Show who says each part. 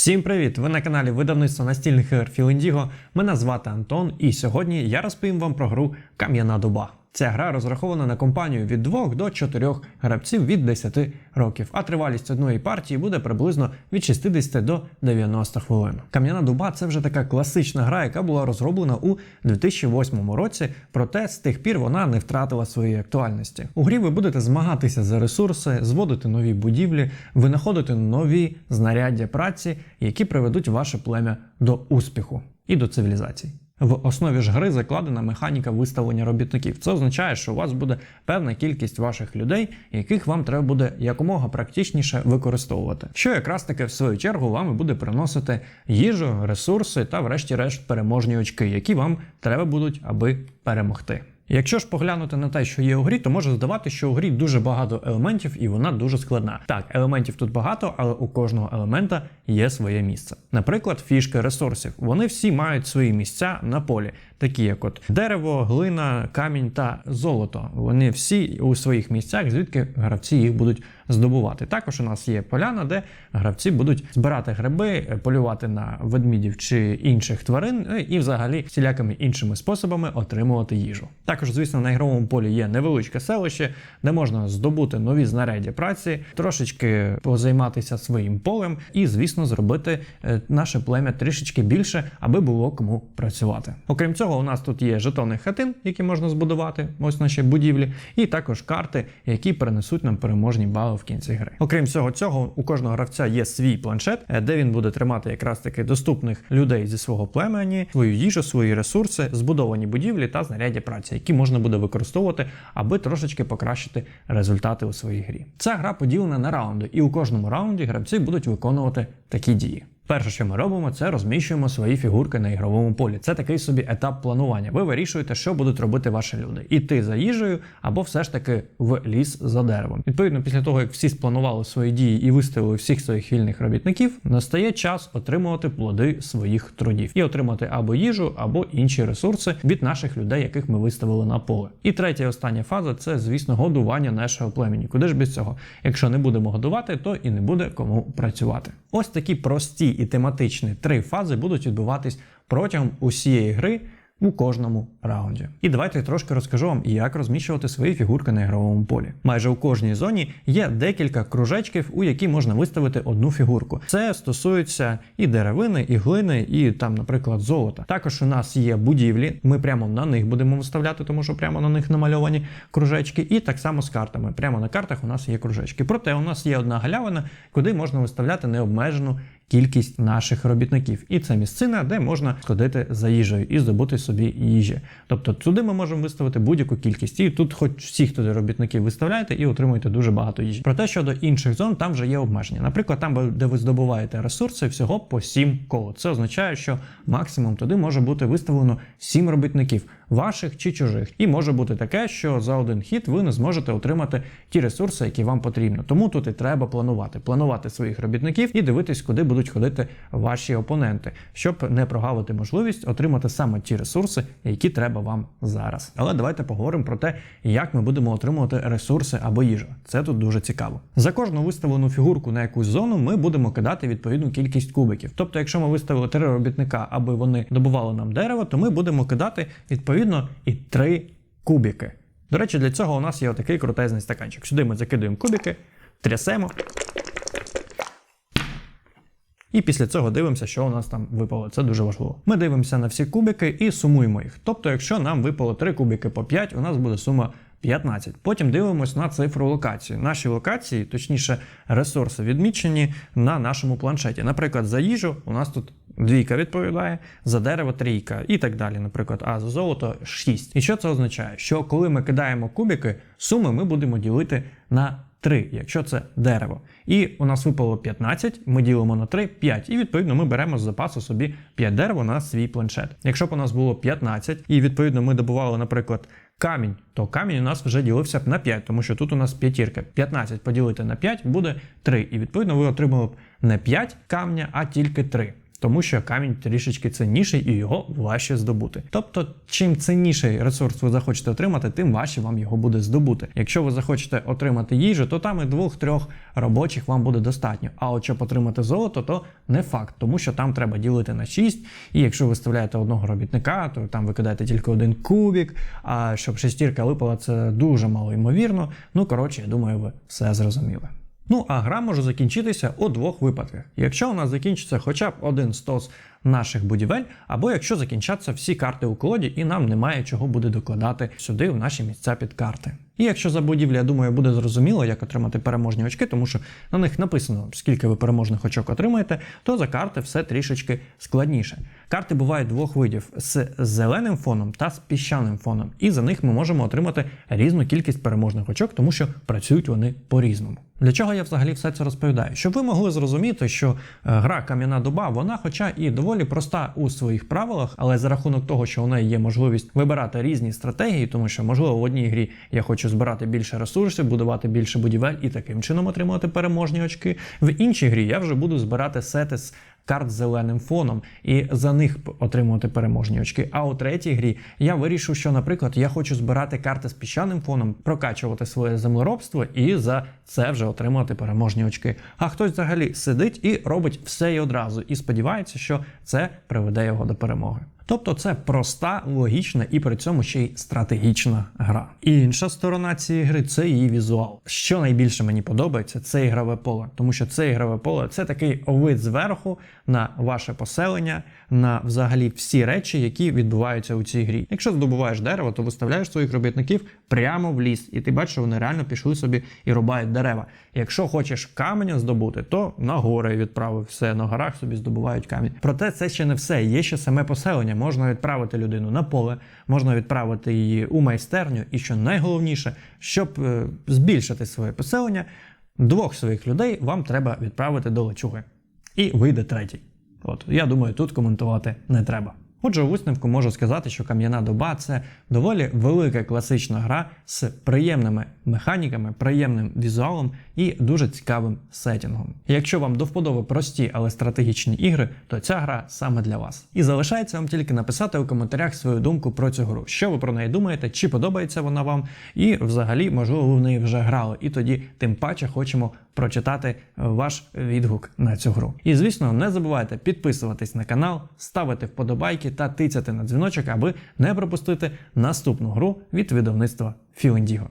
Speaker 1: Всім привіт! Ви на каналі видавництва настільних ігор Філендіго. Мене звати Антон, і сьогодні я розповім вам про гру Кам'яна дуба. Ця гра розрахована на компанію від 2 до 4 гравців від 10 років, а тривалість одної партії буде приблизно від 60 до 90 хвилин. Кам'яна дуба це вже така класична гра, яка була розроблена у 2008 році, проте з тих пір вона не втратила своєї актуальності. У грі ви будете змагатися за ресурси, зводити нові будівлі, винаходити нові знаряддя праці, які приведуть ваше плем'я до успіху і до цивілізації. В основі ж гри закладена механіка виставлення робітників. Це означає, що у вас буде певна кількість ваших людей, яких вам треба буде якомога практичніше використовувати. Що якраз таки в свою чергу вам буде приносити їжу, ресурси та, врешті-решт, переможні очки, які вам треба будуть, аби перемогти. Якщо ж поглянути на те, що є у грі, то може здавати, що у грі дуже багато елементів і вона дуже складна. Так, елементів тут багато, але у кожного елемента є своє місце. Наприклад, фішки ресурсів. Вони всі мають свої місця на полі, такі як от дерево, глина, камінь та золото. Вони всі у своїх місцях, звідки гравці їх будуть здобувати. Також у нас є поляна, де гравці будуть збирати гриби, полювати на ведмідів чи інших тварин, ну і взагалі всілякими іншими способами отримувати їжу. Також, звісно, на ігровому полі є невеличке селище, де можна здобути нові знаряддя праці, трошечки позайматися своїм полем і, звісно, зробити е, наше плем'я трішечки більше, аби було кому працювати. Окрім цього, у нас тут є жетони хатин, які можна збудувати, ось наші будівлі, і також карти, які перенесуть нам переможні бали в кінці гри. Окрім всього цього, у кожного гравця є свій планшет, е, де він буде тримати якраз таки доступних людей зі свого племені, свою їжу, свої ресурси, збудовані будівлі та знаряддя праці, які можна буде використовувати, аби трошечки покращити результати у своїй грі. Ця гра поділена на раунди, і у кожному раунді гравці будуть виконувати такі дії. Перше, що ми робимо, це розміщуємо свої фігурки на ігровому полі. Це такий собі етап планування. Ви вирішуєте, що будуть робити ваші люди: іти за їжею або все ж таки в ліс за деревом. Відповідно, після того як всі спланували свої дії і виставили всіх своїх вільних робітників, настає час отримувати плоди своїх трудів і отримати або їжу, або інші ресурси від наших людей, яких ми виставили на поле. І третя і остання фаза це, звісно, годування нашого племені. Куди ж без цього? Якщо не будемо годувати, то і не буде кому працювати. Ось такі прості і тематичні три фази будуть відбуватись протягом усієї гри. У кожному раунді. І давайте трошки розкажу вам, як розміщувати свої фігурки на ігровому полі. Майже у кожній зоні є декілька кружечків, у які можна виставити одну фігурку. Це стосується і деревини, і глини, і там, наприклад, золота. Також у нас є будівлі. Ми прямо на них будемо виставляти, тому що прямо на них намальовані кружечки. І так само з картами. Прямо на картах у нас є кружечки. Проте у нас є одна галявина, куди можна виставляти необмежену кількість наших робітників. І це місцина, де можна сходити за їжею і здобути собі їжі. Тобто туди ми можемо виставити будь-яку кількість. І тут, хоч всіх туди робітників виставляєте і отримуєте дуже багато їжі. Проте щодо інших зон, там вже є обмеження. Наприклад, там, де ви здобуваєте ресурси, всього по 7 коло. Це означає, що максимум туди може бути виставлено 7 робітників. Ваших чи чужих, і може бути таке, що за один хід ви не зможете отримати ті ресурси, які вам потрібно. Тому тут і треба планувати, планувати своїх робітників і дивитись, куди будуть ходити ваші опоненти, щоб не прогавити можливість отримати саме ті ресурси, які треба вам зараз. Але давайте поговоримо про те, як ми будемо отримувати ресурси або їжу. Це тут дуже цікаво. За кожну виставлену фігурку на якусь зону ми будемо кидати відповідну кількість кубиків. Тобто, якщо ми виставили три робітника, аби вони добували нам дерево, то ми будемо кидати відповідно і 3 кубики. До речі, для цього у нас є отакий крутезний стаканчик. Сюди ми закидуємо кубики, трясемо. І після цього дивимося, що у нас там випало. Це дуже важливо. Ми дивимося на всі кубики і сумуємо їх. Тобто, якщо нам випало 3 кубики по 5, у нас буде сума 15. Потім дивимось на цифру локації. Наші локації, точніше, ресурси відмічені на нашому планшеті. Наприклад, за їжу у нас тут двійка відповідає, за дерево трійка і так далі. Наприклад, а за золото 6. І що це означає? Що коли ми кидаємо кубики, суми ми будемо ділити на 3, якщо це дерево. І у нас випало 15, ми ділимо на 3, 5. І відповідно ми беремо з запасу собі 5 дерева на свій планшет. Якщо б у нас було 15, і відповідно ми добували, наприклад, камінь, то камінь у нас вже ділився б на 5, тому що тут у нас п'ятірка. 15 поділити на 5 буде 3. І відповідно ви отримали б не 5 камня, а тільки 3. Тому що камінь трішечки цінніший і його важче здобути. Тобто, чим цінніший ресурс ви захочете отримати, тим важче вам його буде здобути. Якщо ви захочете отримати їжу, то там і двох-трьох робочих вам буде достатньо. А от щоб отримати золото, то не факт, тому що там треба ділити на 6, і якщо ви вставляєте одного робітника, то там ви кидаєте тільки один кубік. А щоб шестірка випала, це дуже мало ймовірно. Ну коротше, я думаю, ви все зрозуміли. Ну, а гра може закінчитися у двох випадках. Якщо у нас закінчиться хоча б один стос наших будівель, або якщо закінчаться всі карти у колоді, і нам немає чого буде докладати сюди в наші місця під карти. І якщо за будівлі, я думаю, буде зрозуміло, як отримати переможні очки, тому що на них написано, скільки ви переможних очок отримаєте, то за карти все трішечки складніше. Карти бувають двох видів: з зеленим фоном та з піщаним фоном, і за них ми можемо отримати різну кількість переможних очок, тому що працюють вони по-різному. Для чого я взагалі все це розповідаю? Щоб ви могли зрозуміти, що е, гра Кам'яна доба, вона, хоча і доволі проста у своїх правилах, але за рахунок того, що у неї є можливість вибирати різні стратегії, тому що можливо в одній грі я хочу збирати більше ресурсів, будувати більше будівель і таким чином отримувати переможні очки. В іншій грі я вже буду збирати сети з карт з зеленим фоном і за них отримувати переможні очки. А у третій грі я вирішив, що, наприклад, я хочу збирати карти з піщаним фоном, прокачувати своє землеробство і за це вже отримувати переможні очки. А хтось взагалі сидить і робить все і одразу, і сподівається, що це приведе його до перемоги. Тобто це проста, логічна і при цьому ще й стратегічна гра. І інша сторона цієї гри це її візуал. Що найбільше мені подобається, це ігрове поле, тому що це ігрове поле це такий вид зверху на ваше поселення, на взагалі всі речі, які відбуваються у цій грі. Якщо здобуваєш дерево, то виставляєш своїх робітників прямо в ліс, і ти бачиш, що вони реально пішли собі і рубають дерева. Якщо хочеш каменя здобути, то на гори відправив все на горах собі здобувають камінь. Проте це ще не все. Є ще саме поселення. Можна відправити людину на поле, можна відправити її у майстерню. І що найголовніше, щоб е, збільшити своє поселення, двох своїх людей вам треба відправити до лачуги. І вийде третій. От я думаю, тут коментувати не треба. Отже, у висновку можу сказати, що кам'яна доба це доволі велика класична гра з приємними механіками, приємним візуалом і дуже цікавим сетінгом. Якщо вам до вподоби прості, але стратегічні ігри, то ця гра саме для вас. І залишається вам тільки написати у коментарях свою думку про цю гру. Що ви про неї думаєте, чи подобається вона вам, і взагалі, можливо, ви в неї вже грали. І тоді тим паче хочемо прочитати е, ваш відгук на цю гру. І звісно, не забувайте підписуватись на канал, ставити вподобайки та тицяти на дзвіночок, аби не пропустити наступну гру від видавництва Філендіго.